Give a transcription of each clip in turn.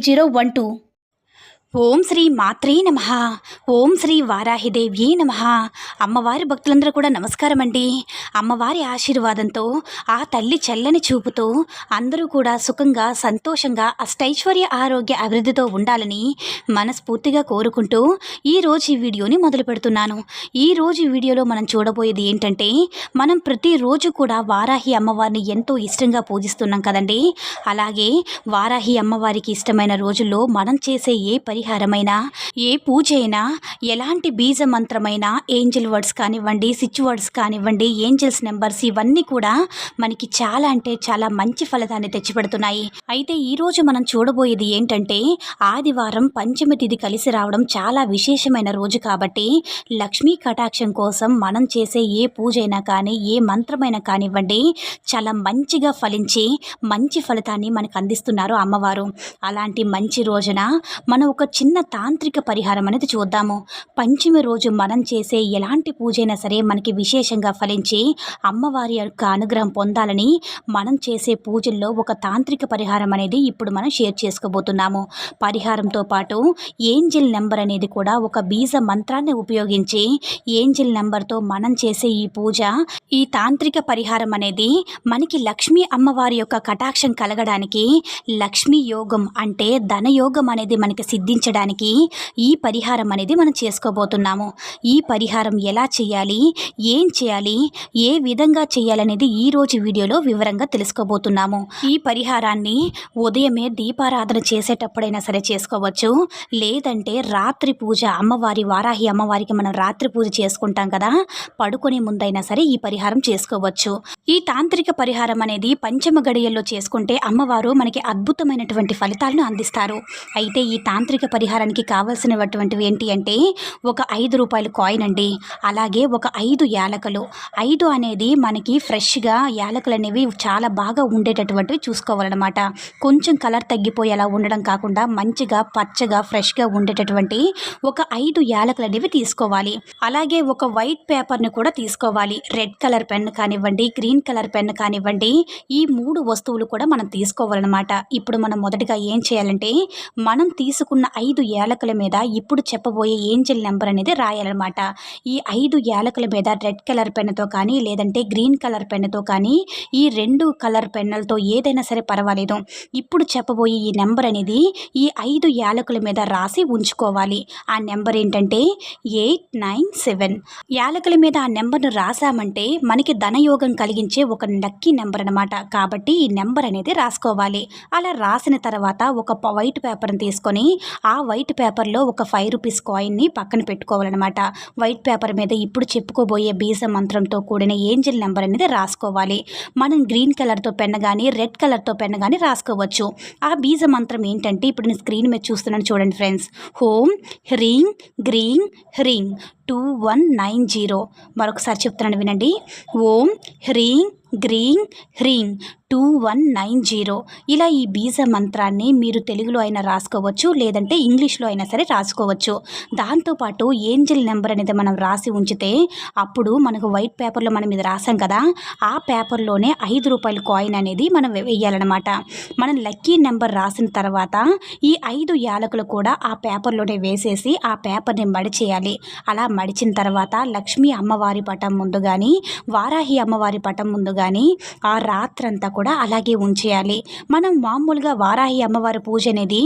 zero one two ఓం శ్రీ మాత్రే నమ. ఓం శ్రీ వారాహిదేవ్యే నమ. అమ్మవారి భక్తులందరూ కూడా నమస్కారం అండి అమ్మవారి ఆశీర్వాదంతో ఆ తల్లి చల్లని చూపుతో అందరూ కూడా సుఖంగా సంతోషంగా అష్టైశ్వర్య ఆరోగ్య అభివృద్ధితో ఉండాలని మనస్ఫూర్తిగా కోరుకుంటూ ఈరోజు ఈ వీడియోని మొదలు పెడుతున్నాను. ఈరోజు ఈ వీడియోలో మనం చూడబోయేది ఏంటంటే మనం ప్రతిరోజు కూడా వారాహి అమ్మవారిని ఎంతో ఇష్టంగా పూజిస్తున్నాం కదండి. అలాగే వారాహి అమ్మవారికి ఇష్టమైన రోజుల్లో మనం చేసే ఏ పరిహారమైనా ఏ పూజ అయినా ఎలాంటి బీజ మంత్రమైనా ఏంజిల్ వర్డ్స్ కానివ్వండి స్విచ్ వర్డ్స్ కానివ్వండి ఏంజిల్స్ నెంబర్స్ ఇవన్నీ కూడా మనకి చాలా అంటే చాలా మంచి ఫలితాన్ని తెచ్చిపెడుతున్నాయి. అయితే ఈరోజు మనం చూడబోయేది ఏంటంటే ఆదివారం పంచమి తిథి కలిసి రావడం చాలా విశేషమైన రోజు కాబట్టి లక్ష్మీ కటాక్షం కోసం మనం చేసే ఏ పూజ అయినా కానీ ఏ మంత్రమైనా కానివ్వండి చాలా మంచిగా ఫలించి మంచి ఫలితాన్ని మనకు అందిస్తున్నారు అమ్మవారు. అలాంటి మంచి రోజున మనం ఒక చిన్న తాంత్రిక పరిహారం అనేది చూద్దాము. పంచమి రోజు మనం చేసే ఎలాంటి పూజ అయినా సరే మనకి విశేషంగా ఫలించి అమ్మవారి యొక్క అనుగ్రహం పొందాలని మనం చేసే పూజల్లో ఒక తాంత్రిక పరిహారం అనేది ఇప్పుడు మనం షేర్ చేసుకోబోతున్నాము. పరిహారంతో పాటు ఏంజిల్ నెంబర్ అనేది కూడా ఒక బీజ మంత్రాన్ని ఉపయోగించి ఏంజిల్ నెంబర్తో మనం చేసే ఈ పూజ ఈ తాంత్రిక పరిహారం అనేది మనకి లక్ష్మీ అమ్మవారి యొక్క కటాక్షం కలగడానికి లక్ష్మీ యోగం అంటే ధనయోగం అనేది మనకి తగ్గించడానికి ఈ పరిహారం అనేది మనం చేసుకోబోతున్నాము. ఈ పరిహారం ఎలా చేయాలి? ఏం చేయాలి? ఏ విధంగా చేయాలనేది ఈ రోజు వీడియోలో వివరంగా తెలుసుకోబోతున్నాము. ఈ పరిహారాన్ని ఉదయమే దీపారాధన చేసేటప్పుడైనా సరే చేసుకోవచ్చు. లేదంటే రాత్రి పూజ అమ్మవారి వారాహి అమ్మవారికి మనం రాత్రి పూజ చేసుకుంటాం కదా పడుకునే ముందైనా సరే ఈ పరిహారం చేసుకోవచ్చు. ఈ తాంత్రిక పరిహారం అనేది పంచమ గడియల్లో చేసుకుంటే అమ్మవారు మనకి అద్భుతమైనటువంటి ఫలితాలను అందిస్తారు. అయితే ఈ తాంత్రిక పరిహారానికి కావాల్సినటువంటివి ఏంటి అంటే ఒక ఐదు రూపాయల కాయిన్ అండి. అలాగే ఒక ఐదు యాలకలు. ఐదు అనేది మనకి ఫ్రెష్గా యాలకులు అనేవి చాలా బాగా ఉండేటటువంటివి చూసుకోవాలన్నమాట. కొంచెం కలర్ తగ్గిపోయేలా ఉండడం కాకుండా మంచిగా పచ్చగా ఫ్రెష్గా ఉండేటటువంటి ఒక ఐదు యాలకులు అనేవి తీసుకోవాలి. అలాగే ఒక వైట్ పేపర్ని కూడా తీసుకోవాలి. రెడ్ కలర్ పెన్ కానివ్వండి గ్రీన్ కలర్ పెన్ కానివ్వండి ఈ మూడు వస్తువులు కూడా మనం తీసుకోవాలన్నమాట. ఇప్పుడు మనం మొదటగా ఏం చేయాలంటే మనం తీసుకున్న ఐదు యాలకుల మీద ఇప్పుడు చెప్పబోయే ఏంజల్ నెంబర్ అనేది రాయాలన్నమాట. ఈ ఐదు యాలకుల మీద రెడ్ కలర్ పెన్నుతో కానీ లేదంటే గ్రీన్ కలర్ పెన్నుతో కానీ ఈ రెండు కలర్ పెన్నులతో ఏదైనా సరే పర్వాలేదు. ఇప్పుడు చెప్పబోయే ఈ నెంబర్ అనేది ఈ ఐదు యాలకుల మీద రాసి ఉంచుకోవాలి. ఆ నెంబర్ ఏంటంటే ఎయిట్ నైన్ సెవెన్. యాలకుల మీద ఆ నెంబర్ను రాసామంటే మనకి ధనయోగం కలిగించే ఒక లక్కీ నెంబర్ అనమాట కాబట్టి ఈ నెంబర్ అనేది రాసుకోవాలి. అలా రాసిన తర్వాత ఒక వైట్ పేపర్ని తీసుకొని ఆ ఆ వైట్ పేపర్లో ఒక ఫైవ్ రూపీస్ కాయిన్ని పక్కన పెట్టుకోవాలన్నమాట. వైట్ పేపర్ మీద ఇప్పుడు చెప్పుకోబోయే బీజ మంత్రంతో కూడిన ఏంజిల్ నెంబర్ అనేది రాసుకోవాలి. మనం గ్రీన్ కలర్తో పెన్ కానీ రెడ్ కలర్తో పెన్ కానీ రాసుకోవచ్చు. ఆ బీజ మంత్రం ఏంటంటే ఇప్పుడు నేను స్క్రీన్ మీద చూస్తున్నాను చూడండి ఫ్రెండ్స్. హోమ్ హ్రీం గ్రీన్ హ్రీం టూ వన్ నైన్ జీరో. మరొకసారి చెప్తున్నాను వినండి. ఓం హ్రీం గ్రీన్ హ్రీం టూ వన్ నైన్ జీరో. ఇలా ఈ బీజ మంత్రాన్ని మీరు తెలుగులో అయినా రాసుకోవచ్చు లేదంటే ఇంగ్లీష్లో అయినా సరే రాసుకోవచ్చు. దాంతోపాటు ఏంజల్ నెంబర్ అనేది మనం రాసి ఉంచితే అప్పుడు మనకు వైట్ పేపర్లో మనం ఇది రాసాం కదా ఆ పేపర్లోనే ఐదు రూపాయల కాయిన్ అనేది మనం వేయాలన్నమాట మనం లక్కీ నెంబర్ రాసిన తర్వాత ఈ ఐదు యాలకులు కూడా ఆ పేపర్లోనే వేసేసి ఆ పేపర్ని మడిచేయాలి. అలా మడిచిన తర్వాత లక్ష్మీ అమ్మవారి పటం ముందు కానీ వారాహి అమ్మవారి పటం ముందు కానీ ఆ రాత్రంతా కూడా అలాగే ఉంచేయాలి. మనం మామూలుగా వారాహి అమ్మవారి పూజ అనేది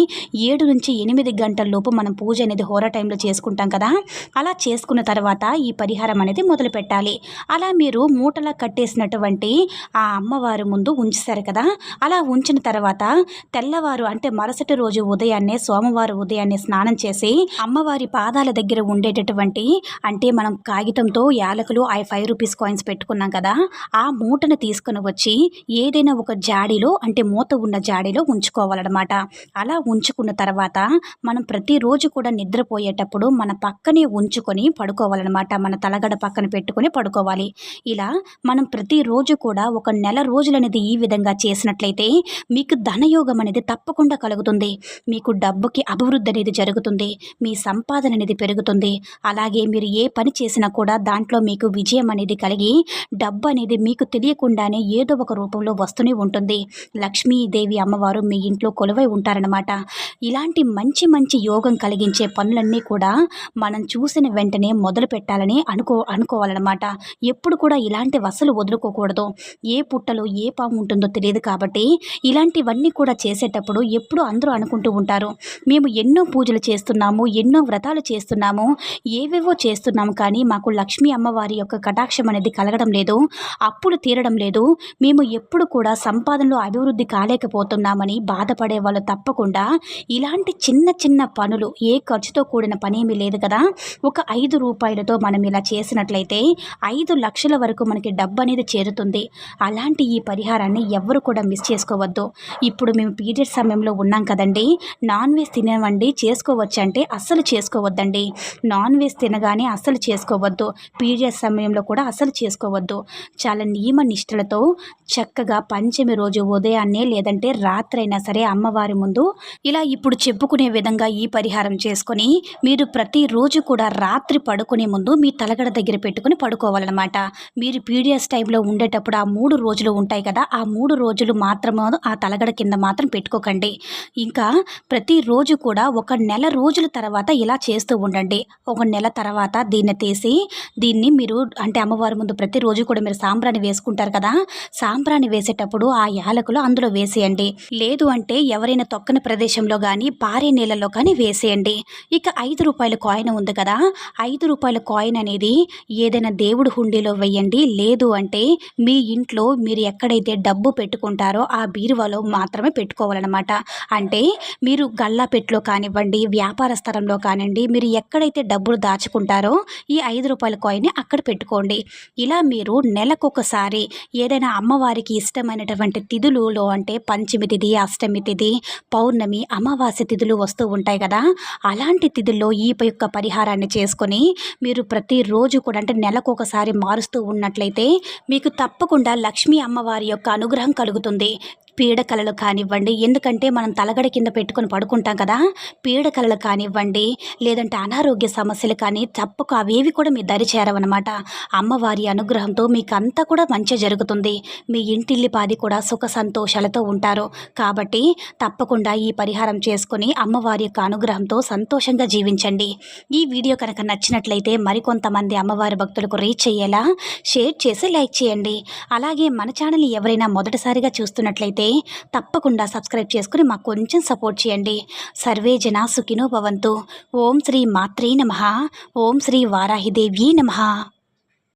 ఏడు నుంచి ఎనిమిది గంటల లోపు మనం పూజ అనేది హోరా టైంలో చేసుకుంటాం కదా? అలా చేసుకున్న తర్వాత ఈ పరిహారం అనేది మొదలు పెట్టాలి. అలా మీరు మూటలా కట్టేసినటువంటి ఆ అమ్మవారి ముందు ఉంచేశారు కదా? అలా ఉంచిన తర్వాత తెల్లవారు అంటే మరుసటి రోజు ఉదయాన్నే సోమవారం ఉదయాన్నే స్నానం చేసి అమ్మవారి పాదాల దగ్గర ఉండేటటువంటి అంటే మనం కాగితంతో యాలకులు ఆ ఫైవ్ రూపీస్ కాయిన్స్ పెట్టుకున్నాం కదా? ఆ మూట మూటను తీసుకుని వచ్చి ఏదైనా ఒక జాడీలో అంటే మూత ఉన్న జాడీలో ఉంచుకోవాలన్నమాట. అలా ఉంచుకున్న తర్వాత మనం ప్రతిరోజు కూడా నిద్రపోయేటప్పుడు మన పక్కనే ఉంచుకొని పడుకోవాలన్నమాట. మన తలగడ పక్కన పెట్టుకొని పడుకోవాలి. ఇలా మనం ప్రతిరోజు కూడా ఒక నెల రోజులు అనేది ఈ విధంగా చేసినట్లయితే మీకు ధనయోగం అనేది తప్పకుండా కలుగుతుంది. మీకు డబ్బుకి అభివృద్ధి అనేది జరుగుతుంది. మీ సంపాదన అనేది పెరుగుతుంది. అలాగే మీరు ఏ పని చేసినా కూడా దాంట్లో మీకు విజయం అనేది కలిగి డబ్బు అనేది మీకు తెలియ తెలియకుండానే ఏదో ఒక రూపంలో వస్తూనే ఉంటుంది. లక్ష్మీదేవి అమ్మవారు మీ ఇంట్లో కొలువై ఉంటారనమాట ఇలాంటి మంచి మంచి యోగం కలిగించే పనులన్నీ కూడా మనం చూసిన వెంటనే మొదలు పెట్టాలని అనుకో అనుకోవాలన్నమాట. ఎప్పుడు కూడా ఇలాంటి వసలు వదులుకోకూడదు. ఏ పుట్టలో ఏ పాము ఉంటుందో తెలియదు కాబట్టి ఇలాంటివన్నీ కూడా చేసేటప్పుడు ఎప్పుడు అందరూ అనుకుంటూ ఉంటారు. మేము ఎన్నో పూజలు చేస్తున్నాము ఎన్నో వ్రతాలు చేస్తున్నాము ఏవేవో చేస్తున్నాము కానీ మాకు లక్ష్మీ అమ్మవారి యొక్క కటాక్షం అనేది కలగడం లేదు. అప్పులు తీరడం లేదు. మేము ఎప్పుడు కూడా సంపాదనలో అభివృద్ధి కాలేకపోతున్నామని బాధపడే వాళ్ళు తప్పకుండా ఇలాంటి చిన్న చిన్న పనులు ఏ ఖర్చుతో కూడిన పనేమీ లేదు కదా. ఒక ఐదు రూపాయలతో మనం ఇలా చేసినట్లయితే ఐదు లక్షల వరకు మనకి డబ్బు అనేది చేరుతుంది. అలాంటి ఈ పరిహారాన్ని ఎవరు కూడా మిస్ చేసుకోవద్దు. ఇప్పుడు మేము పీరియడ్ సమయంలో ఉన్నాం కదండి. నాన్ వెజ్ తినవండి చేసుకోవచ్చు అంటే అస్సలు చేసుకోవద్దండి. నాన్ వెజ్ తినగానే అస్సలు చేసుకోవద్దు. పీరియడ్ సమయంలో కూడా అస్సలు చేసుకోవద్దు. చాలా నియమ నిష్టలతో చక్కగా పంచమి రోజు ఉదయాన్నే లేదంటే రాత్రైనా సరే అమ్మవారి ముందు ఇలా ఇప్పుడు చెప్పుకునే విధంగా ఈ పరిహారం చేసుకొని మీరు ప్రతిరోజు కూడా రాత్రి పడుకునే ముందు మీ తలగడ దగ్గర పెట్టుకుని పడుకోవాలన్నమాట. మీరు పీడిఎస్ టైంలో ఉండేటప్పుడు ఆ మూడు రోజులు ఉంటాయి కదా ఆ మూడు రోజులు మాత్రమే ఆ తలగడ కింద మాత్రం పెట్టుకోకండి. ఇంకా ప్రతిరోజు కూడా ఒక నెల రోజుల తర్వాత ఇలా చేస్తూ ఉండండి. ఒక నెల తర్వాత దీన్ని తీసి దీన్ని మీరు అంటే అమ్మవారి ముందు ప్రతిరోజు కూడా మీరు సాంబ్రాన్ని వేసుకుంటారు కదా? సాంబ్రాణి వేసేటప్పుడు ఆ యాలకులు అందులో వేసేయండి. లేదు అంటే ఎవరైనా తొక్కని ప్రదేశంలో కానీ పారే నీళ్ళలో కానీ వేసేయండి. ఇక ఐదు రూపాయల కాయిన్ ఉంది కదా? ఐదు రూపాయల కాయిన్ అనేది ఏదైనా దేవుడు హుండీలో వేయండి. లేదు అంటే మీ ఇంట్లో మీరు ఎక్కడైతే డబ్బు పెట్టుకుంటారో ఆ బీరువాలో మాత్రమే పెట్టుకోవాలన్నమాట. అంటే మీరు గల్లా పెట్టులో కానివ్వండి వ్యాపార స్థలంలో కానివ్వండి మీరు ఎక్కడైతే డబ్బులు దాచుకుంటారో ఈ ఐదు రూపాయల కాయిన్ని అక్కడ పెట్టుకోండి. ఇలా మీరు నెలకొకసారి ఏదైనా అమ్మవారికి ఇష్టమైనటువంటి తిథులులో అంటే పంచమి తిథి అష్టమి తిథి పౌర్ణమి అమావాస్య తిథులు వస్తూ ఉంటాయి కదా. అలాంటి తిథుల్లో ఈ యొక్క పరిహారాన్ని చేసుకొని మీరు ప్రతిరోజు కూడా అంటే నెలకొకసారి మారుస్తూ ఉన్నట్లయితే మీకు తప్పకుండా లక్ష్మీ అమ్మవారి యొక్క అనుగ్రహం కలుగుతుంది. పీడకలలు కానివ్వండి ఎందుకంటే మనం తలగడ కింద పెట్టుకొని పడుకుంటాం కదా పీడకలలు కానివ్వండి లేదంటే అనారోగ్య సమస్యలు కానీ తప్పక అవేవి కూడా మీ దరి చేరవన్నమాట. అమ్మవారి అనుగ్రహంతో మీకు అంతా కూడా మంచి జరుగుతుంది. మీ ఇంటిల్లిపాది కూడా సుఖ సంతోషాలతో ఉంటారు. కాబట్టి తప్పకుండా ఈ పరిహారం చేసుకొని అమ్మవారి యొక్క అనుగ్రహంతో సంతోషంగా జీవించండి. ఈ వీడియో కనుక నచ్చినట్లయితే మరికొంతమంది అమ్మవారి భక్తులకు రీచ్ అయ్యేలా షేర్ చేసి లైక్ చేయండి. అలాగే మన ఛానల్ ఎవరైనా మొదటిసారిగా చూస్తున్నట్లయితే తప్పకుండా సబ్స్క్రైబ్ చేసుకుని మాకు కొంచెం సపోర్ట్ చేయండి. సర్వే జనా సుఖినో భవంతు. ఓం శ్రీ మాత్రే నమ. ఓం శ్రీ వారాహిదేవి నమ.